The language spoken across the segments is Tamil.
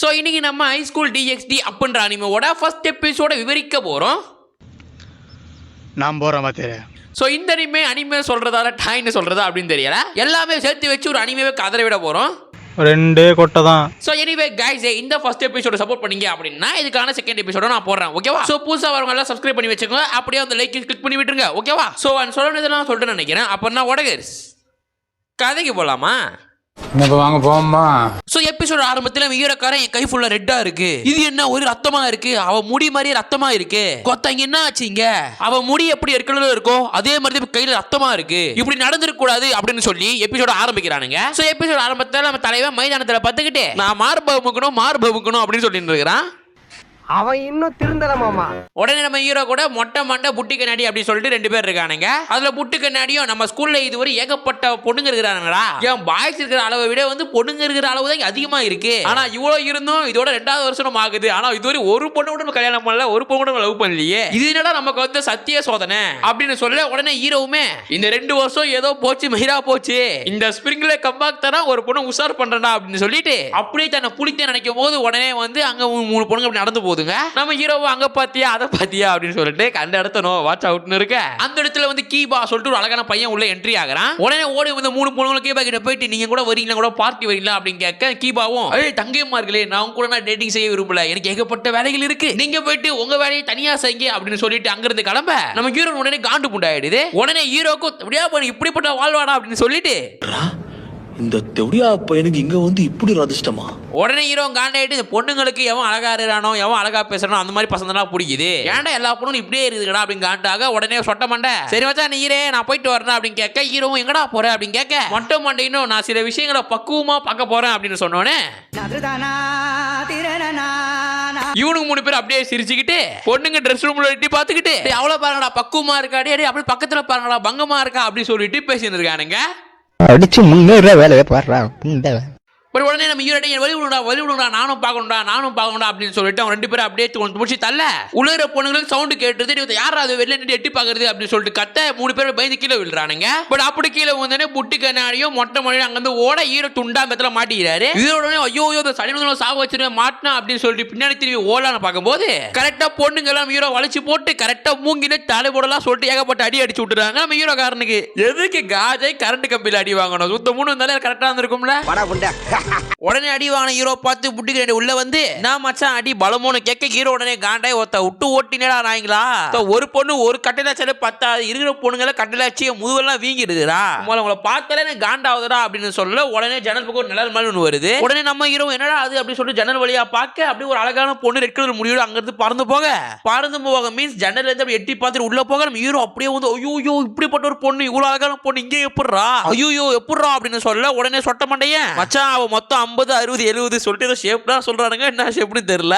ஸோ இன்னைக்கு நம்ம ஹை ஸ்கூல் டிஎக்ஸ்டி அப்படின்ற அனிமோட ஃபர்ஸ்ட் எபிசோட விவரிக்க போகிறோம் நான் போகிறேன் பார்த்துரு ஸோ இந்த அனிமே அனிமே சொல்றதால டாய்னு சொல்றதா அப்படின்னு தெரியல. எல்லாமே சேர்த்து வச்சு ஒரு அனிமேவை கதற விட போகிறோம் ரெண்டே கொட்டை தான். ஸோ எனிவே கைஸ் இந்த ஃபர்ஸ்ட் எபிசோட சப்போர்ட் பண்ணீங்க அப்படின்னா இதுக்கான செகண்ட் எபிசோட நான் போடுறேன் ஓகேவா ஸோ புதுசாக வரவங்க எல்லாம் சப்ஸ்கிரைப் பண்ணி வச்சுக்கோங்க. அப்படியே அந்த லைக் கிளிக் பண்ணி விட்டுருங்க ஓகேவா ஸோ சொல்ல வேண்டியதெல்லாம் சொல்லிட்டு நினைக்கிறேன். அப்படின்னா உடகர்ஸ் கதைக்கு போகலாமா இப்போ வாங்க போமா ஸோ எபிசோட் ஆரம்பத்தில் வீரக்காரன் என் கை ஃபுல்லா ரெட்டா இருக்கு. இது என்ன ஒரு ரத்தமா இருக்கு? அவ முடி மாதிரி ரத்தமா இருக்கு. கொத்தங்க என்ன ஆச்சுங்க? அவ முடி எப்படி இருக்கிறதோ இருக்கோ அதே மாதிரி கையில ரத்தமா இருக்கு. இப்படி நடந்திருக்க கூடாது அப்படின்னு சொல்லி எபிசோட ஆரம்பிக்கிறானுங்க. ஸோ எபிசோட் ஆரம்பத்தில் நம்ம தலைவன் மைதானத்தில் பார்த்துக்கிட்டு நான் மார்பவுக்கணும் மார்பவுக்கணும் அப்படின்னு சொல்லிட்டு இருக்கிறான் அவன் இன்னும் திருந்தல மாமா. உடனே நம்ம ஹீரோ கூட மொட்டை மண்டை புட்டி கண்ணாடி அப்படி சொல்லிட்டு ரெண்டு பேர் இருக்கானுங்க. அதுல புட்டு கண்ணாடியும் நம்ம ஸ்கூல்ல இதுவரை ஏகப்பட்ட பொண்ணுங்க இருக்கிறானுங்களா என் பாய்ஸ் இருக்கிற அளவை விட வந்து பொண்ணுங்க இருக்கிற அளவு தான் அதிகமா இருக்கு. ஆனா இவ்வளவு இருந்தும் இதோட ரெண்டாவது வருஷம் ஆகுது. ஆனா இதுவரை ஒரு பொண்ணு கூட கல்யாணம் பண்ணல ஒரு பொண்ணு கூட லவ் பண்ணலையே. இது என்னடா நமக்கு வந்து சத்திய சோதனை? அப்படின்னு சொல்ல உடனே ஹீரோவுமே இந்த ரெண்டு வருஷம் ஏதோ போச்சு மகிரா போச்சு. இந்த ஸ்பிரிங்ல கம்பாக் தரா ஒரு பொண்ணு உஷார் பண்றா அப்படின்னு சொல்லிட்டு அப்படியே தன்னை புளித்த நினைக்கும் போது உடனே வந்து அங்க மூணு பொண்ணுங்க அப்படி நடந்து போகுதுங்க நம்ம ஹீரோவை அங்க பாத்தியா அதை பாத்தியா அப்படின்னு சொல்லிட்டு அந்த இடத்த நோ வாட்ச் அவுட்னு இருக்க. அந்த இடத்துல வந்து கீபா சொல்லிட்டு ஒரு அழகான பையன் உள்ள என்ட்ரி ஆகுறான். உடனே ஓடி வந்து மூணு பொண்ணுங்களும் கீபா கிட்ட போயிட்டு நீங்க கூட வரீங்களா கூட பார்ட்டி வரீங்களா? அப்படின்னு கேட்க கீபாவும் ஏய் தங்கையம்மா இருக்கலே நான் கூட நான் டேட்டிங் செய்ய விரும்பல. எனக்கு ஏகப்பட்ட வேலைகள் இருக்கு. நீங்க போயிட்டு உங்க வேலையை தனியா செய்யுங்க அப்படின்னு சொல்லிட்டு அங்கிருந்து கிளம்ப. நம்ம ஹீரோ உடனே காண்டு புண்டாயிடுது. உடனே ஹீரோக்கும் அப்படியா பண்ணி இப்படிப்பட்ட வாழ்வாடா? அப்படின்னு சொல்லிட்டு இந்த தெவடியா பையனுக்கு இங்க வந்து இப்படி ஒரு அதிர்ஷ்டமா உடனே ஹீரோ காண்டாயிட்டு இந்த பொண்ணுங்களுக்கு எவன் அழகா இருக்கிறானோ எவன் அழகா பேசுறானோ அந்த மாதிரி பசங்க பிடிக்குது. ஏன்டா எல்லா பொண்ணும் இப்படியே இருக்குதுடா அப்படின்னு காண்டாக உடனே சொட்ட மண்டை சரி வச்சா நீ ஹீரே நான் போயிட்டு வரேன் அப்படின்னு கேட்க ஹீரோவும் எங்கடா போற? அப்படின்னு கேட்க மொட்டை மண்டையினும் நான் சில விஷயங்களை பக்குவமா பார்க்க போறேன் அப்படின்னு சொன்னோன்னே இவனுக்கு மூணு பேர் அப்படியே சிரிச்சுக்கிட்டு பொண்ணுங்க ட்ரெஸ் ரூம்ல எட்டி பார்த்துக்கிட்டு "டேய், அவளை பாருங்கடா பக்குவமா இருக்கா? டேய் டேய், அப்படியே பக்கத்துல பாருங்கடா பங்கமா இருக்கா? அப்படின்னு சொல்லிட்டு பேசிட்டு இருக்கானுங்க. அடிச்சு முன்னேற வேலையை பாடுறான் இந்த பட் உடனே நம்ம ஹீரோட வழி விடுடா வழி விடுடா நானும் பார்க்கணும்டா நானும் பார்க்கணும்டா அப்படின்னு சொல்லிட்டு அவன் ரெண்டு பேரும் அப்படியே கொஞ்சம் முடிச்சு தள்ள உலகிற பொண்ணுங்களுக்கு சவுண்டு கேட்டுது இவன் யார் அது வெளில நின்று எட்டி பார்க்கறது? அப்படின்னு சொல்லிட்டு கத்த மூணு பேர் பயந்து கீழே விழுறானுங்க. பட் அப்படி கீழே வந்தோடனே புட்டு கண்ணாடியும் மொட்டை மொழியும் அங்கிருந்து ஓட ஈரோ துண்டா பத்தில மாட்டிக்கிறாரு இதோட ஐயோ ஐயோ இந்த சடி சாக வச்சிருவேன் மாட்டினா அப்படின்னு சொல்லிட்டு பின்னாடி திரும்பி ஓடலான்னு பார்க்கும்போது கரெக்டா பொண்ணுங்க எல்லாம் ஹீரோ வளைச்சு போட்டு கரெக்டா மூங்கில தலை போடலாம் சொல்லிட்டு ஏகப்பட்ட அடி அடிச்சு விட்டுறாங்க நம்ம ஹீரோ காரனுக்கு. எதுக்கு காஜை கரண்ட் கம்பியில் அடி வாங்கணும்? சுத்த மூணு வந்தாலே கரெக்டா இருந்திருக்கும்ல ha ha! உடனே அடி வாங்கின ஹீரோ பார்த்து புட்டிக்கிற உள்ள வந்து நான் மச்சான் அடி பலமோன்னு கேட்க ஹீரோ உடனே காண்டாய் ஒருத்த விட்டு ஓட்டினடா நாய்ங்களா? ஒரு பொண்ணு ஒரு கட்டையில சில பத்தாது இருக்கிற பொண்ணுங்களை கட்டையில வச்சு முதுவெல்லாம் வீங்கிடுதுடா. உங்களை உங்களை பார்த்தாலே எனக்கு காண்டாவுதுடா அப்படின்னு சொல்ல உடனே ஜன்னல் பக்கம் ஒரு நிழல் மாதிரி ஒன்று வருது. உடனே நம்ம ஹீரோ என்னடா அது? அப்படின்னு சொல்லிட்டு ஜன்னல் வழியா பார்க்க அப்படியே ஒரு அழகான பொண்ணு ரெட் கலர் முடியோட அங்கிருந்து பறந்து போக. பறந்து போக மீன்ஸ் ஜன்னல் இருந்து அப்படி எட்டி பார்த்துட்டு உள்ள போக நம்ம ஹீரோ அப்படியே வந்து ஐயோ இப்படிப்பட்ட ஒரு பொண்ணு இவ்வளவு அழகான பொண்ணு இங்கே எப்படிறா ஐயோ எப்படிறா அப்படின்னு சொல்ல உடனே சொட்ட மாட்டேன் மச்சான் அவ மொத்தம் ஐம்பது அறுபது எழுபது சொல்லிட்டு ஏதோ ஷேப் தான் என்ன ஷேப்னு தெரியல.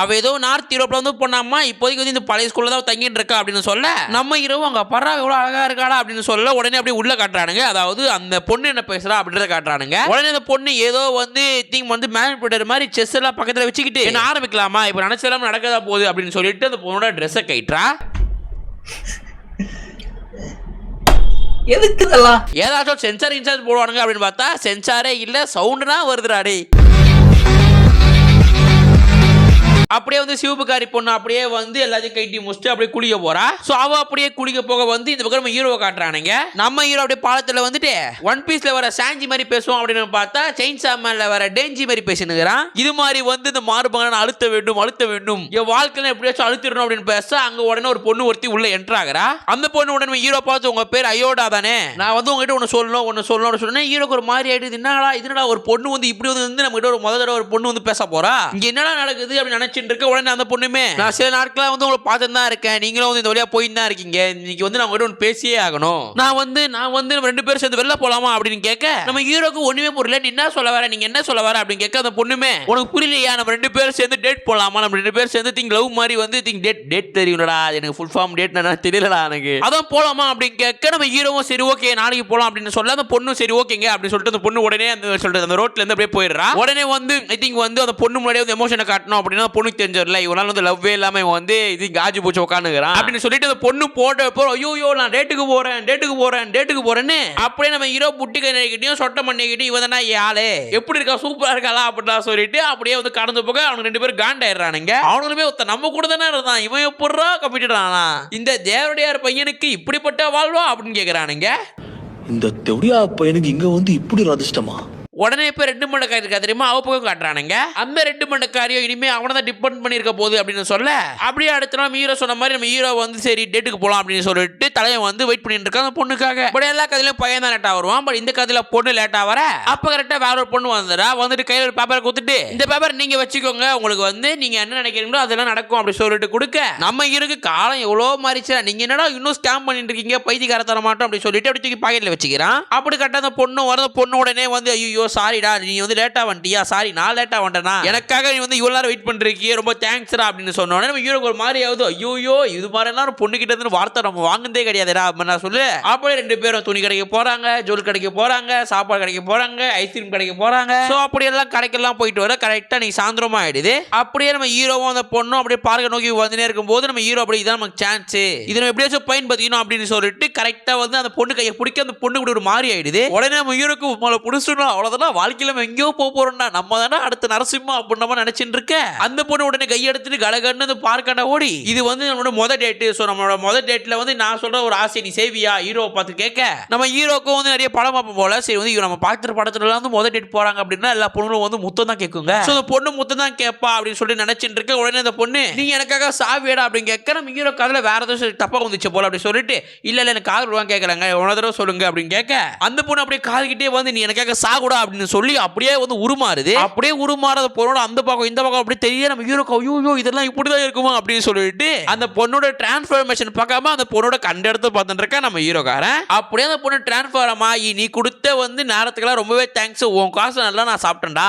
அவ ஏதோ நார்த் யூரோப்ல வந்து போனாமா இப்போதைக்கு வந்து இந்த பழைய ஸ்கூல்ல தான் தங்கிட்டு இருக்கா அப்படின்னு சொல்ல நம்ம இரவு அங்க பரா எவ்வளவு அழகா இருக்காடா அப்படின்னு சொல்ல உடனே அப்படியே உள்ள காட்டுறானுங்க. அதாவது அந்த பொண்ணு என்ன பேசுறா அப்படின்றத காட்டுறானுங்க. உடனே அந்த பொண்ணு ஏதோ வந்து திங் வந்து மேனிபுலேட்டர் மாதிரி செஸ் எல்லாம் பக்கத்துல வச்சுக்கிட்டு என்ன ஆரம்பிக்கலாமா? இப்போ நினைச்செல்லாம் நடக்கதா போகுது அப்படின்னு சொல்லிட்டு அந்த பொண்ணோட ட்ரெஸ்ஸை கைட்டுறா எதுக்கு இதெல்லாம்? ஏதாச்சும் சென்சார் இன்சார்ஜ் போடுவானுங்க அப்படின்னு பார்த்தா சென்சாரே இல்ல சவுண்டுனா வருதுடா அப்படியே வந்து சிவபுகாரி பொண்ணு அப்படியே வந்து எல்லாத்தையும் கைட்டி முடிச்சுட்டு அப்படியே குளிக்க போறா. சோ அவ அப்படியே குளிக்க போக வந்து இந்த பக்கம் நம்ம ஹீரோவை காட்டுறானுங்க. நம்ம ஹீரோ அப்படியே பாலத்துல வந்துட்டு ஒன் பீஸ்ல வர சாஞ்சி மாதிரி பேசுவோம் அப்படின்னு பார்த்தா செயின் சாமன்ல வர டேஞ்சி மாதிரி பேசினுக்கிறான். இது மாதிரி வந்து இந்த மாறுபாங்க நான் அழுத்த வேண்டும் அழுத்த வேண்டும். என் வாழ்க்கையில எப்படியாச்சும் அழுத்திடணும் அப்படின்னு பேச அங்க உடனே ஒரு பொண்ணு ஒருத்தி உள்ள என்ட்ரு அந்த பொண்ணு உடனே ஹீரோ பார்த்து உங்க பேர் அயோடா தானே? நான் வந்து உங்ககிட்ட ஒன்று சொல்லணும் ஒன்று சொல்லணும்னு சொன்னேன். ஹீரோக்கு ஒரு மாதிரி ஆயிடுது. என்னடா இது என்னடா ஒரு பொண்ணு வந்து இப்படி வந்து நம்ம கிட்ட ஒரு முதல் தடவை ஒரு பொண்ணு வந்து பேச போறா? இங்க என்னடா நடக்குது? அப்படின்னு நினைச்சிட்டு இருக்க உடனே அந்த பொண்ணுமே நான் சில நாட்களா வந்து உங்களை பார்த்து தான் இருக்கேன். நீங்களும் வந்து இந்த வழியா போயின்னு தான் இருக்கீங்க. இன்னைக்கு வந்து நான் உங்ககிட்ட ஒன்று பேசியே ஆகணும். நான் வந்து நான் வந்து நம்ம ரெண்டு பேரும் சேர்ந்து வெளில போலாமா? அப்படின்னு கேட்க நம்ம ஹீரோக்கு ஒண்ணுமே புரியல. நீ என்ன சொல்ல வர? நீங்க என்ன சொல்ல வர? அப்படின்னு கேட்க அந்த பொண்ணுமே உனக்கு புரியலையா? நம்ம ரெண்டு பேரும் சேர்ந்து டேட் போலாமா? நம்ம ரெண்டு பேரும் சேர்ந்து திங் லவ் மாதிரி வந்து திங் டேட் டேட் தெரியும்டா. எனக்கு ஃபுல் ஃபார்ம் டேட் என்ன தெரியலடா எனக்கு. அதான் போலாமா? அப்படின்னு கேட்க நம்ம ஹீரோவும் சரி ஓகே நாளைக்கு போலாம். அப்படின்னு சொல்ல அந்த பொண்ணும் சரி ஓகேங்க அப்படின்னு சொல்லிட்டு அந்த பொண்ணு உடனே அந்த சொல்லிட்டு அந்த ரோட்ல இருந்து அப்படியே போயிடுறா. உடனே வந்து ஐ திங்க் வந்து அந்த பொண்ணு முன்னாடியே வந்து எமோஷனை காட்டணும் அப்படின்னா பொண்ணு இவனுக்கு தெரிஞ்சவர்ல இவனால வந்து லவ்வே இல்லாம இவன் வந்து இது காஜி பூச்சி உட்காந்துக்கிறான் அப்படின்னு சொல்லிட்டு அந்த பொண்ணு போட்ட போ ஐயோ நான் டேட்டுக்கு போறேன் டேட்டுக்கு போறேன் டேட்டுக்கு போறேன்னு அப்படியே நம்ம ஹீரோ புட்டி கண்ணிக்கிட்டையும் சொட்ட மண்ணிக்கிட்டையும் இவன் தானே ஆளு. எப்படி இருக்கா சூப்பரா இருக்காளா அப்படிலாம் சொல்லிட்டு அப்படியே வந்து கடந்து போக அவனுக்கு ரெண்டு பேரும் காண்டாயிடுறானுங்க அவனுமே ஒருத்த நம்ம கூட தானே இருந்தான். இவன் எப்படா கப்பிட்டுறானா இந்த தேவடையார் பையனுக்கு இப்படிப்பட்ட வாழ்வா? அப்படின்னு கேக்குறானுங்க. இந்த தெவடியா பையனுக்கு இங்க வந்து இப்படி ஒரு அதிர்ஷ்டமா? உடனே இப்போ ரெண்டு மண்டக்காரி இருக்கா தெரியுமா? அவ பக்கம் காட்டுறானுங்க. அந்த ரெண்டு மண்டக்காரியோ இனிமே அவனை தான் டிபெண்ட் பண்ணியிருக்க போகுது அப்படின்னு சொல்ல அப்படியே அடுத்த நாள் ஹீரோ சொன்ன மாதிரி நம்ம ஹீரோ வந்து சரி டேட்டுக்கு போகலாம் அப்படின்னு சொல்லிட்டு தலைவன் வந்து வெயிட் பண்ணிட்டு இருக்கான் அந்த பொண்ணுக்காக. பட் எல்லா கதையிலும் பையன் தான் லேட்டாக வருவான். பட் இந்த கதையில பொண்ணு லேட்டாக வர அப்போ கரெக்டாக வேற ஒரு பொண்ணு வந்துடா வந்துட்டு கையில் ஒரு பேப்பரை கொடுத்துட்டு இந்த பேப்பர் நீங்கள் வச்சுக்கோங்க உங்களுக்கு வந்து நீங்கள் என்ன நினைக்கிறீங்களோ அதெல்லாம் நடக்கும் அப்படி சொல்லிட்டு கொடுக்க நம்ம இருக்கு காலம் எவ்வளோ மாறிச்சா நீங்கள் என்னடா இன்னும் ஸ்கேம் பண்ணிட்டு இருக்கீங்க? பைத்தியக்கார தர மாட்டோம் அப்படி சொல்லிட்டு அப்படி தூக்கி பாக்கெட்டில் வச்சுக்கிறான். அப்படி கரெக்டாக அந்த பொண்ணு வர அந்த பொண்ணு உடனே வந்து ஐயோ சாரிடா நீ வந்து லேட்டா வந்துட்டியா? சாரி நான் லேட்டா வந்துட்டேனா? எனக்காக நீ வந்து இவ்வளவு நேரம் வெயிட் பண்ணிருக்கியே ரொம்ப தேங்க்ஸ்டா அப்படின்னு சொன்ன உடனே நம்ம ஹீரோக்கு ஒரு மாதிரி ஆகுது. ஐயோ இது மாதிரி எல்லாம் பொண்ணு கிட்ட இருந்து வார்த்தை நம்ம வாங்குனதே கிடையாதுடா அப்படின்னு நான் சொல்லு. அப்படியே ரெண்டு பேரும் துணி கடைக்கு போறாங்க ஜுவல் கடைக்கு போறாங்க சாப்பாடு கடைக்கு போறாங்க ஐஸ்கிரீம் கடைக்கு போறாங்க. ஸோ அப்படியெல்லாம் கடைக்கெல்லாம் போயிட்டு வர கரெக்டா நீ சாயந்தரமா ஆயிடுது. அப்படியே நம்ம ஹீரோவும் அந்த பொண்ணும் அப்படியே பார்க்க நோக்கி வந்துனே இருக்கும்போது நம்ம ஹீரோ அப்படி இதான் நமக்கு சான்ஸ் இது நம்ம எப்படியாச்சும் பயன்படுத்திக்கணும் அப்படின்னு சொல்லிட்டு கரெக்டா வந்து அந்த பொண்ணு கையை பிடிக்க அந்த பொண்ணு கூட ஒரு மாதிரி ஆயிடுது. உடனே நம்ம ஹீரோக்கு உங்களை பிடிச்சிடணும் அவ்வளவுதான் வாழ்க்கையில நம்ம எங்கேயோ போக போறோம்டா. நம்ம தானே அடுத்த நரசிம்மா அப்படின்னு நம்ம நினைச்சிட்டு இருக்க. அந்த பொண்ணு உடனே கையெடுத்துட்டு கலகன்னு அந்த பார்க்காண்ட ஓடி. இது வந்து நம்மளோட முத டேட்டு ஸோ நம்மளோட முத டேட்ல வந்து நான் சொல்ற ஒரு ஆசை நீ சேவியா ஹீரோவை பார்த்து கேட்க. நம்ம ஹீரோக்கும் வந்து நிறைய படம் பார்ப்போம் போல. சரி வந்து இவங்க நம்ம பார்க்குற படத்துல வந்து முத டேட் போறாங்க அப்படின்னா எல்லா பொண்ணுங்களும் வந்து முத்தம் தான் கேட்குங்க. ஸோ அந்த பொண்ணு முத்தம் தான் கேட்பா அப்படின்னு சொல்லிட்டு நினைச்சிட்டு இருக்க உடனே அந்த பொண்ணு நீ எனக்காக சாவியடா அப்படின்னு கேட்க நம்ம ஹீரோ காதுல வேற ஏதோ தப்பா வந்துச்சு போல அப்படி சொல்லிட்டு இல்ல இல்ல எனக்கு காது ரூபா கேட்கலாங்க தடவை சொல்லுங்க அப்படின்னு கேட்க அந்த பொண்ணு அப்படியே காதுகிட்டே வந்து நீ எனக்காக சாகுடா அப்படின்னு சொல்லி அப்படியே வந்து உருமாறுது. அப்படியே உருமாறத பொண்ணோட அந்த பக்கம் இந்த பக்கம் அப்படியே தெரிய நம்ம ஹீரோக்கு ஐயோ இதெல்லாம் இப்படிதான் இருக்குமா அப்படின்னு சொல்லிட்டு அந்த பொண்ணோட டிரான்ஸ்ஃபர்மேஷன் பார்க்காம அந்த பொண்ணோட கண்ட இடத்துல பார்த்துட்டு இருக்கா நம்ம ஹீரோக்காரன். அப்படியே அந்த பொண்ணு டிரான்ஸ்ஃபார்ம் ஆகி நீ கொடுத்த வந்து நேரத்துக்கெல்லாம் ரொம்பவே தேங்க்ஸ் உன் காசு நல்லா நான் சாப்பிட்டேன்டா.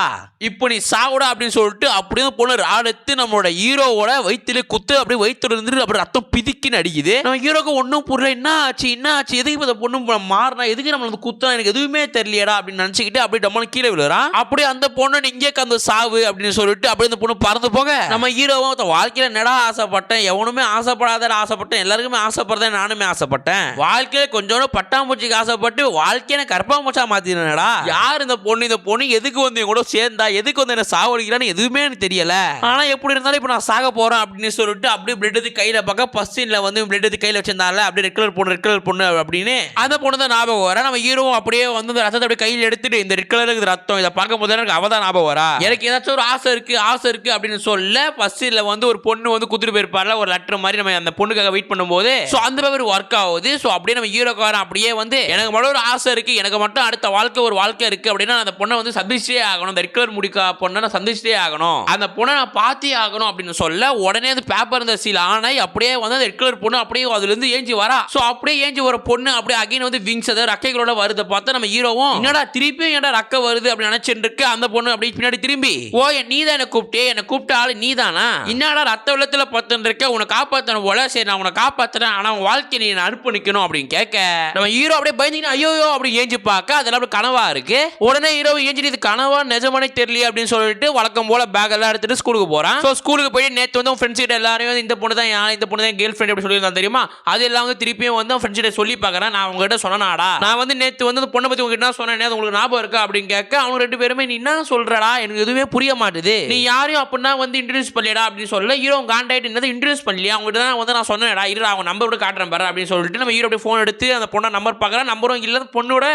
இப்போ நீ சாகுடா அப்படின்னு சொல்லிட்டு அப்படியே பொண்ணு ராடெடுத்து நம்மளோட ஹீரோவோட வயிற்றுல குத்து அப்படியே வயிற்றுல இருந்து அப்படியே ரத்தம் பிதிக்கின்னு அடிக்குது நம்ம ஹீரோக்கு ஒன்றும் புரியல என்ன ஆச்சு என்ன ஆச்சு? எதுக்கு இப்ப இந்த பொண்ணு மாறினா? எதுக்கு நம்மளுக்கு குத்தம் எனக்கு எதுவுமே தெரியலையடா அப்படின்னு நினச்சிக்கிட்டு அப்படியே டம்மான கீழே விழுறான். அப்படியே அந்த பொண்ணு இங்கே கந்து சாவு அப்படின்னு சொல்லிட்டு அப்படியே அந்த பொண்ணு பறந்து போக. நம்ம ஹீரோவும் வாழ்க்கையில நெடா ஆசைப்பட்டேன்? எவனுமே ஆசைப்படாத ஆசைப்பட்டேன். எல்லாருக்குமே ஆசைப்படுறேன் நானுமே ஆசைப்பட்டேன். வாழ்க்கையில கொஞ்சோட பட்டாம்பூச்சிக்கு ஆசைப்பட்டு வாழ்க்கையை கற்பாம்பூச்சா மாத்தினடா? யார் இந்த பொண்ணு? இந்த பொண்ணு எதுக்கு வந்து கூட சேர்ந்தா? எதுக்கு வந்து என்ன சாவடிக்கிறான்னு எதுவுமே எனக்கு தெரியல. ஆனா எப்படி இருந்தாலும் இப்போ நான் சாக போறேன் அப்படின்னு சொல்லிட்டு அப்படியே பிளட் எடுத்து கையில பார்க்க ஃபர்ஸ்ட் சீன்ல வந்து பிளட் எடுத்து கையில வச்சிருந்தால அப்படியே ரெட் கலர் பொண்ணு ரெட் கலர் பொண்ணு அப்படின்னு. அந்த பொண்ணு தான் ஞாபகம் வர நம்ம ஹீரோவும் அப்படியே வந்து அந்த ரத்தத்தை அப்படியே கையில் எடுத்துட்டு இந்த ரெட் கலர் இருக்குது ரத்தம் இதை பார்க்கும் போது எனக்கு அவதான் ஞாபகம் வரா? எனக்கு ஏதாச்சும் ஒரு ஆசை இருக்கு ஆசை இருக்கு அப்படின்னு சொல்ல ஃபர்ஸ்ட் சீன்ல வந்து ஒரு பொண்ணு வந்து குத்துட்டு போயிருப்பார்ல ஒரு லெட்டர் மாதிரி நம்ம அந்த பொண்ணுக்காக வெயிட் பண்ணும்போது. ஸோ அந்த பேப்பர் ஒர்க் ஆகுது. ஸோ அப்படியே நம்ம ஹீரோக்காரன் அப்படியே வந்து எனக்கு மட்டும் ஒரு ஆசை இருக்கு எனக்கு மட்டும் அடுத்த வாழ்க்கை ஒரு வாழ்க்கை இருக்கு அப்படின்னா அந்த பொண்ணை வந்து சந்திச்சே ஆகணும். அந்த ரெட் கலர் முடிக்கா பொண்ணை நான் சந்திச்சே ஆகணும். அந்த பொண்ணை நான் பார்த்தே ஆகணும் அப்படின்னு சொல்ல உடனே அந்த பேப்பர் இந்த சீல் ஆனாய் அப்படியே வந்து அந்த ரெட் கலர் பொண்ணு அப்படியே அதுல இருந்து ஏஞ்சி வரா. ஸோ அப்படியே ஏஞ்சி வர பொண்ணு அப்படியே அகைன் வந்து விங்ஸ் அதாவது ரக்கைகளோட வருதை. பார்த்தா நம்ம ஹீரோவும் என்னடா திருப்பியும் என்னடா அக்கா வருது அப்படின்னு நினைச்சிட்டு இருக்கு அந்த பொண்ணு அப்படியே பின்னாடி திரும்பி ஓ நீ தான் என்ன கூப்பிட்டே என்ன கூப்பிட்ட ஆளு நீ தானா என்னடா ரத்த வெள்ளத்துல பத்துன்னு இருக்க உன்னை காப்பாத்தணும் போல. சரி நான் உன்னை காப்பாத்துறேன். ஆனா உன் வாழ்க்கை நீ அர்ப்பணிக்கணும் அப்படின்னு கேட்க நம்ம ஹீரோ அப்படியே பயந்துக்கிட்டு ஐயோ அப்படி ஏஞ்சி பார்க்க அதெல்லாம் அப்படியே கனவா இருக்கு? உடனே ஹீரோ ஏஞ்சிட்டு இது கனவா? நிஜமானே தெரியல அப்படின்னு சொல்லிட்டு வழக்கம் போல பேக் எல்லாம் எடுத்துட்டு ஸ்கூலுக்கு போறான். ஸோ ஸ்கூலுக்கு போய் நேற்று வந்து ஃப்ரெண்ட்ஸ் கிட்ட எல்லாரையும் இந்த பொண்ணு தான் யார்? இந்த பொண்ணு தான் கேர்ள் ஃப்ரெண்ட் அப்படி சொல்லியிருந்தான் தெரியுமா? அது எல்லாம் வந்து திருப்பியும் வந்து ஃப்ரெண்ட்ஸ் கிட்ட சொல்லி பார்க்கறேன். நான் உங்ககிட்ட சொன்னாடா நான் வந்து நேற்று வந்து அந்த பொண்ணை பத்தி உங்ககிட்ட சொன்னேன் அது உங்களுக்கு ஞாபகம் இருக்கா? அப்படின்னு கேட்க அவங்க ரெண்டு பேருமே நீ என்ன சொல்றடா? எனக்கு எதுவுமே புரிய மாட்டுது. நீ யாரையும் அப்படின்னா வந்து இன்ட்ரடியூஸ் பண்ணிடா அப்படின்னு சொல்ல ஹீரோ காண்டாக்ட் என்னது இன்ட்ரடியூஸ் பண்ணலையா? அவங்ககிட்ட தான் வந்து நான் சொன்னேன்டா. இருடா அவங்க நம்பர் கூட காட்டுறேன் பாரு அப்படின்னு சொல்லிட்டு நம்ம ஹீரோ அப்படியே ஃபோன் எடுத்து அந்த பொண்ணை நம்பர் பார்க்குறேன் நம்பரும் இல்லை பொண்ணோட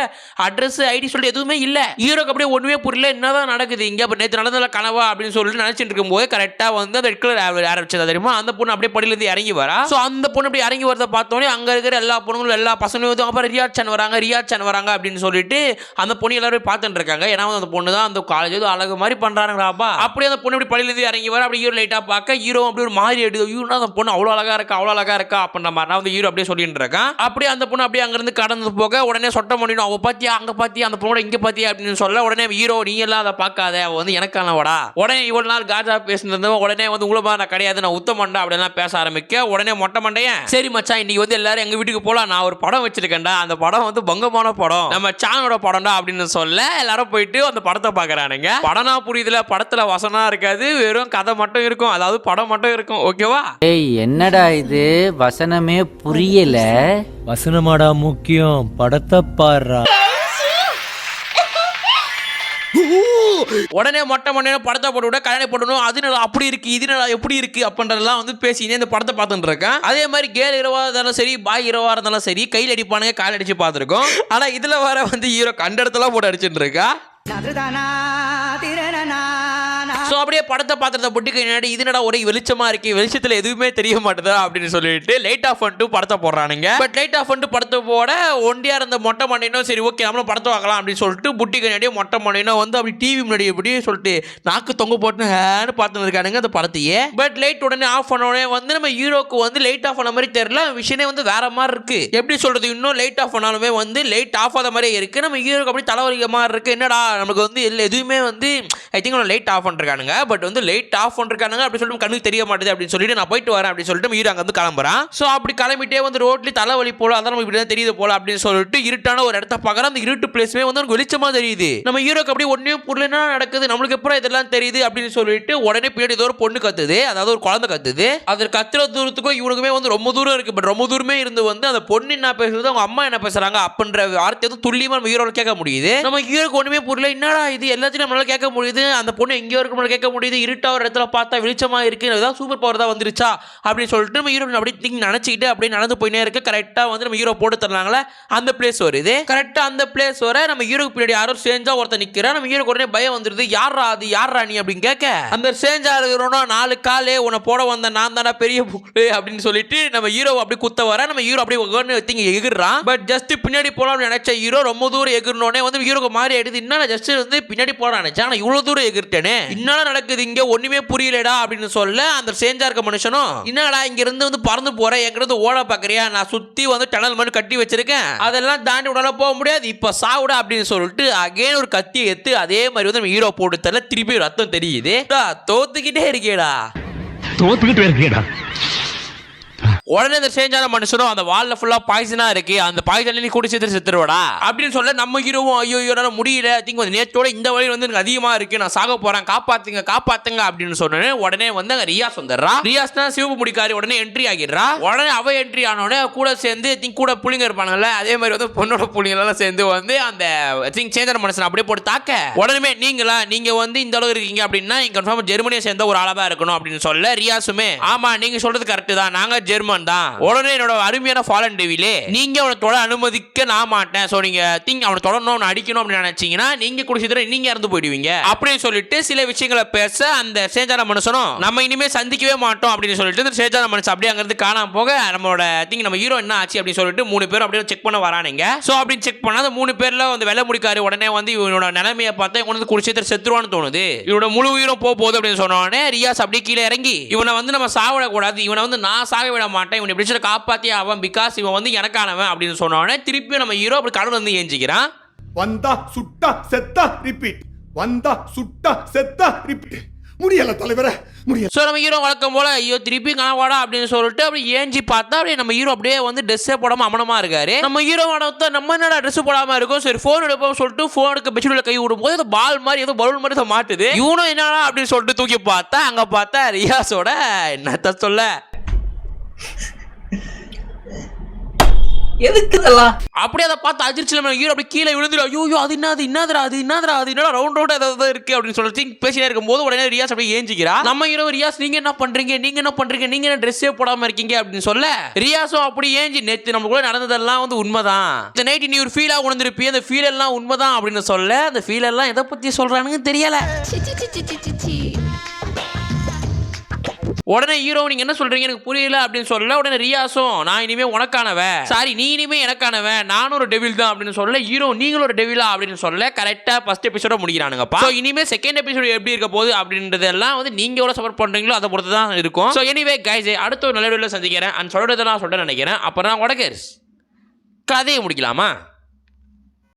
அட்ரஸ் ஐடி சொல்லிட்டு எதுவுமே இல்லை. ஹீரோக்கு அப்படியே ஒன்றுமே புரியல. என்னதான் நடக்குது? இங்கே அப்போ நேற்று நடந்ததில்ல கனவா? அப்படின்னு சொல்லிட்டு நினச்சிட்டு இருக்கும்போது கரெக்டாக வந்து அந்த ரெட் கலர் ஆரம்பிச்சதா தெரியுமா? அந்த பொண்ணு அப்படியே படியிலேருந்து இறங்கி வரா. ஸோ அந்த பொண்ணு அப்படி இறங்கி வரதை பார்த்தோன்னே அங்கே இருக்கிற எல்லா பொண்ணுங்களும் எல்லா பசங்களும் அப்புறம் ரியாட் வராங்க ரியாட் வராங்க அப்படின்னு சொல்லிட்டு அந்த பொண்ணு எல்லாரும் பார்த்துட்டு இருக்காங்க ஏன்னா வந்து அந்த பொண்ணு தான் அந்த காலேஜ் ஏதோ அழகு மாதிரி பண்ணுறாங்களாப்பா அப்படியே அந்த பொண்ணு இப்படி பள்ளியிலேருந்து இறங்கி வர அப்படி ஹீரோ லைட்டாக பார்க்க ஹீரோ அப்படி ஒரு மாதிரி எடுத்து ஹீரோனா அந்த பொண்ணு அவ்வளோ அழகா இருக்கா அவ்வளோ அழகா இருக்கா அப்படின்ற மாதிரி. நான் வந்து ஹீரோ அப்படியே சொல்லிட்டு இருக்கேன். அப்படியே அந்த பொண்ணு அப்படியே அங்கேருந்து கடந்து போக உடனே சொட்ட முடியும் அவ பார்த்தியா அங்கே பாத்தியா அந்த பொண்ணோட இங்கே பார்த்தியா அப்படின்னு சொல்ல உடனே ஹீரோ நீ எல்லாம் அதை பார்க்காத. அவள் வந்து எனக்கானவடா. உடனே இவ்வளோ நாள் காஜா பேசினதும் உடனே வந்து உங்களை மாதிரி நான் கிடையாது நான் உத்தமண்டா அப்படிலாம் பேச ஆரம்பிக்க உடனே மொட்டை மண்டையன் சரி மச்சான் இன்னைக்கு வந்து எல்லாரும் எங்கள் வீட்டுக்கு போகலாம் நான் ஒரு படம் வச்சிருக்கேன்டா. அந்த படம் வந்து பங்கமான படம். நம்ம சானோட படம்டா அப்படின்னு சொல்ல எல்லாரும் போயிட்டு அந்த படத்தை பாக்குறானுங்க படம்னா புரியுதுல படத்துல வசனம் இருக்காது வெறும் கதை மட்டும் இருக்கும். அதாவது படம் மட்டும் இருக்கும். ஓகேவா ஏய் என்னடா இது? வசனமே புரியல. வசனமாடா முக்கியம். படத்தை பாடுறா. உடனே மொட்டை மொட்டை படத்தை போட்டு விட கல்யாணம் போடணும் அது நல்லா அப்படி இருக்கு இது நல்லா எப்படி இருக்கு அப்படின்றதெல்லாம் வந்து பேசினே இந்த படத்தை பார்த்துட்டு இருக்கேன். அதே மாதிரி கேள் இரவா இருந்தாலும் சரி பாய் இரவா இருந்தாலும் சரி கையில் அடிப்பானுங்க கால் அடிச்சு பார்த்துருக்கோம். ஆனால் இதில் வர வந்து ஹீரோ கண்ட இடத்துல போட்டு அடிச்சுட்டு இருக்கா? ஸோ அப்படியே படத்தை பார்த்துறத பொட்டிக்கு முன்னாடி இது என்னடா ஒரே வெளிச்சமா இருக்கு வெளிச்சத்தில் எதுவுமே தெரிய மாட்டுதா அப்படின்னு சொல்லிட்டு லைட் ஆஃப் பண்ணிட்டு படத்தை போடுறானுங்க. பட் லைட் ஆஃப் பண்ணிட்டு படத்தை போட ஒண்டியா இருந்த மொட்டை மண்ணினும் சரி ஓகே நம்மளும் படத்தை பார்க்கலாம் அப்படின்னு சொல்லிட்டு புட்டிக்கு முன்னாடியே மொட்டை மண்ணினும் வந்து அப்படி டிவி முன்னாடி எப்படி சொல்லிட்டு நாக்கு தொங்க போட்டு ஹேன்னு பார்த்துருக்கானுங்க இருக்கானுங்க அந்த படத்தையே. பட் லைட் உடனே ஆஃப் பண்ண உடனே வந்து நம்ம ஹீரோக்கு வந்து லைட் ஆஃப் பண்ண மாதிரி தெரியல. விஷயமே வந்து வேற மாதிரி இருக்கு. எப்படி சொல்றது? இன்னும் லைட் ஆஃப் பண்ணாலுமே வந்து லைட் ஆஃப் ஆகாத மாதிரியே இருக்கு. நம்ம ஹீரோக்கு அப்படி தலைவலிக்க மாதிரி இருக்கு. என்னடா நமக்கு வந்து எதுவுமே வந்து ஐ திங்க் லைட் ஆஃப் பண்ணியிருக்கானுங்க பட் வந்து லைட் ஆஃப் பண்ணிருக்கானுங்க அப்படி சொல்லிட்டு கண்ணுக்கு தெரிய மாட்டேது அப்படின்னு சொல்லிட்டு நான் போயிட்டு வரேன் அப்படின்னு சொல்லிட்டு ஹீரோ வந்து கிளம்புறான். ஸோ அப்படி கிளம்பிட்டே வந்து ரோட்லேயே தலைவலி போல அதான் நமக்கு இப்படி தான் தெரியுது போல அப்படின்னு சொல்லிட்டு இருட்டான ஒரு இடத்த பார்க்குறோம் அந்த இருட்டு பிளேஸ்மே வந்து நமக்கு வெளிச்சமாக தெரியுது. நம்ம ஹீரோக்கு அப்படி ஒன்றையும் புரியல என்ன நடக்குது நம்மளுக்கு எப்புறம் இதெல்லாம் தெரியுது அப்படின்னு சொல்லிட்டு உடனே பின்னாடி ஏதோ ஒரு பொண்ணு கத்துது அதாவது ஒரு குழந்தை கத்துது. அது கத்துற தூரத்துக்கும் இவனுக்குமே வந்து ரொம்ப தூரம் இருக்கு பட் ரொம்ப தூரமே இருந்து வந்து அந்த பொண்ணு என்ன பேசுறது அவங்க அம்மா என்ன பேசுறாங்க அப்படின்ற வார்த்தை எதுவும் துல்லியமா நம்ம ஹீரோவில் கேட்க முடியுது. நம்ம ஹீரோக்கு ஒண்ணுமே புரியல என்னடா இது? எல்லாத்தையும் நம்மளால கேட்க முடியுது. அந்த பொண்ணு எங்கேயோ இருக்கு நம்மளால கேட்க முடியுது இருட்டா ஒரு இடத்துல பார்த்தா வெளிச்சமா இருக்கு ஏதாவது சூப்பர் பவர் தான் வந்துருச்சா? அப்படின்னு சொல்லிட்டு நம்ம ஹீரோ அப்படி திங்க் நினச்சிக்கிட்டு அப்படியே நடந்து போயினே இருக்கு. கரெக்டாக வந்து நம்ம ஹீரோ போட்டு தரலாங்களே? அந்த பிளேஸ் வருது. கரெக்டாக அந்த பிளேஸ் வர நம்ம ஹீரோக்கு பின்னாடி யாரோ சேஞ்சா ஒருத்தர் நிக்கிறா நம்ம ஹீரோக்கு உடனே பயம் வந்துருது. யாரா அது? யார் நீ? அப்படின்னு கேட்க அந்த சேஞ்சா இருக்கிறோன்னா நாலு காலே உன்னை போட வந்த நான் தானே பெரிய புள்ளு. அப்படின்னு சொல்லிட்டு நம்ம ஹீரோ அப்படி குத்த வர நம்ம ஹீரோ அப்படியே திங்க எகிர்றான். பட் ஜஸ்ட் பின்னாடி போலாம்னு நினைச்ச ஹீரோ ரொம்ப தூரம் எகிர்னோடனே வந்து ஹீரோக்கு மாறி எடுத்து என்ன ஜஸ்ட் வந்து பின்னாடி போட நினைச்சேன். ஆனால் இவ்வளோ தூரம் எகிர்ட்டேனே என்னடா நடக்குது? இங்க ஒண்ணுமே புரியலடா அப்படின்னு சொல்ல அந்த சேஞ்சா இருக்க மனுஷனும் என்னடா இங்க இருந்து வந்து பறந்து போற? எங்கிருந்து ஓட பாக்குறியா? நான் சுத்தி வந்து டனல் மாதிரி கட்டி வச்சிருக்கேன். அதெல்லாம் தாண்டி உடனே போக முடியாது. இப்ப சாவுடா அப்படின்னு சொல்லிட்டு அகைன் ஒரு கத்தியை எடுத்து அதே மாதிரி வந்து நம்ம ஹீரோ போட்டு தரல. திருப்பி ரத்தம் தெரியுது. தோத்துக்கிட்டே இருக்கேடா. தோத்துக்கிட்டே இருக்கேடா. உடனே இந்த சேஞ்சான மனுஷனும் அந்த வால்ல ஃபுல்லா பாய்சனா இருக்கு அந்த பாய்சன்ல நீ குடி சேர்த்து செத்துருவடா அப்படின்னு சொல்ல நம்ம ஹீரோவும் ஐயோ ஐயோ முடியல. திங்க் வந்து நேற்றோட இந்த வழி வந்து எனக்கு அதிகமா இருக்கு. நான் சாக போறேன். காப்பாத்துங்க காப்பாத்துங்க அப்படின்னு சொன்னேன் உடனே வந்து அங்க ரியாஸ் வந்துடுறா. ரியாஸ்னா சிவப்பு முடிக்காரி. உடனே என்ட்ரி ஆகிடுறா. உடனே அவ என்ட்ரி ஆனோடனே கூட சேர்ந்து திங்க் கூட புள்ளிங்க இருப்பாங்கல்ல அதே மாதிரி வந்து பொண்ணோட புள்ளிங்களெல்லாம் சேர்ந்து வந்து அந்த திங்க் சேஞ்சன மனுஷன் அப்படியே போட்டு தாக்க. உடனே நீங்களா நீங்க வந்து இந்த அளவு இருக்கீங்க அப்படின்னா கன்ஃபார்ம் ஜெர்மனியை சேர்ந்த ஒரு ஆளா இருக்கணும் அப்படின்னு சொல்ல ரியாஸுமே ஆமா நீங்க சொல்றது கரெக்ட் தான். நாங்க ஜெர்மன் தான் உடனே என்னோட அருமையான ஃபாலன் டெவிலே நீங்க அவனை தொட அனுமதிக்க நான் மாட்டேன். சோ நீங்க திங்க் அவனை தொடரணும் அவனை அடிக்கணும் அப்படின்னு நினைச்சீங்கன்னா நீங்க குடிச்சதுல நீங்க இறந்து போயிடுவீங்க. அப்படின்னு சொல்லிட்டு சில விஷயங்களை பேச அந்த சேஞ்சான மனுஷனும் நம்ம இனிமே சந்திக்கவே மாட்டோம் அப்படின்னு சொல்லிட்டு இந்த சேஞ்சான மனுஷன் அப்படியே அங்கிருந்து காணாம போக நம்மளோட திங்க் நம்ம ஹீரோ என்ன ஆச்சு அப்படின்னு சொல்லிட்டு மூணு பேரும் அப்படியே செக் பண்ண வரானுங்க. சோ அப்படின்னு செக் பண்ணா அந்த மூணு பேர்ல வந்து வெள்ளை முடிக்காரு. உடனே வந்து இவனோட நிலைமையை பார்த்தா இவன் வந்து குடிச்சது செத்துருவான்னு தோணுது. இவனோட முழு உயிரும் போக போகுது அப்படின்னு சொன்ன உடனே ரியாஸ் அப்படியே கீழே இறங்கி இவனை வந்து நம்ம சாவிடக்கூடாது இவனை வந்து நான் சாக விட மாட்டேன். இவனை எப்படி காப்பாத்தி அவன் பிகாஸ் இவன் வந்து எனக்கானவன் அப்படின்னு சொன்ன உடனே திருப்பி நம்ம ஹீரோ அப்படி கடவுள் வந்து ஏஞ்சிக்கிறான். வந்தா சுட்டா செத்தா ரிப்பீட் வந்தா சுட்டா செத்தா ரிப்பீட் முடியல தலைவரே முடியல. ஸோ நம்ம ஹீரோ வழக்கம் போல ஐயோ திருப்பி கனவாடா அப்படின்னு சொல்லிட்டு அப்படி ஏஞ்சி பார்த்தா அப்படியே நம்ம ஹீரோ அப்படியே வந்து ட்ரெஸ்ஸே போடாம அமனமா இருக்காரு. நம்ம ஹீரோ வடத்த நம்ம என்னடா ட்ரெஸ் போடாம இருக்கோம்? சரி ஃபோன் எடுப்போம் சொல்லிட்டு ஃபோனுக்கு பெட்ஷீட்ல கை விடும்போது அந்த பால் மாதிரி ஏதோ பலூன் மாதிரி மாட்டுது. இவனும் என்னடா அப்படின்னு சொல்லிட்டு தூக்கி பார்த்தா அங்க பார்த்தா ரியாஸோட என்னத்த சொல்ல? எதுக்கு இதெல்லாம்? அப்படியே அதை பார்த்து அதிர்ச்சியில் நம்ம ஹீரோ அப்படி கீழே விழுந்துரு ஐயோ அது என்னது என்னதுடா அது என்னதுடா அது என்னடா ரவுண்ட் ரவுண்ட் ஏதாவது இருக்கு அப்படின்னு சொல்லிட்டு பேசினே இருக்கும்போது உடனே ரியாஸ் அப்படியே ஏஞ்சிக்கிறா. நம்ம ஹீரோ ரியாஸ் நீங்க என்ன பண்றீங்க நீங்க என்ன பண்றீங்க நீங்க என்ன ட்ரெஸ்ஸே போடாம இருக்கீங்க அப்படின்னு சொல்ல ரியாஸும் அப்படி ஏஞ்சி நேத்து நம்ம கூட நடந்ததெல்லாம் வந்து உண்மைதான். இந்த நைட் நீ ஒரு ஃபீலா உணர்ந்திருப்பி அந்த ஃபீல் எல்லாம் உண்மைதான் அப்படின்னு சொல்ல அந்த ஃபீல் எல்லாம் எதை பத்தி சொல்றானுங்க தெரியல. உடனே ஹீரோ நீங்க என்ன சொல்றீங்க? எனக்கு புரியல அப்படின்னு சொல்ல உடனே ரியாஸும் நான் இனிமே உனக்கானவன். சாரி நீ இனிமே எனக்கானவன். நானும் ஒரு டெவில் தான் அப்படின்னு சொல்ல ஹீரோ நீங்களும் ஒரு டெவிலா அப்படின்னு சொல்ல கரெக்டா ஃபர்ஸ்ட் எபிசோட முடிக்கிறானுங்கப்பா. ஸோ இனிமே செகண்ட் எபிசோட் எப்படி இருக்க போகுது அப்படின்றதெல்லாம் வந்து நீங்க எவ்வளவு சப்போர்ட் பண்றீங்களோ அதை பொறுத்து தான் இருக்கும். ஸோ எனிவே கைஸ் அடுத்த ஒரு நல்ல வீடியோல சந்திக்கிறேன். அண்ட் சொல்றதெல்லாம் சொல்ல நினைக்கிறேன். அப்புறம் உடகேஸ் கதையை முடிக்கலாமா?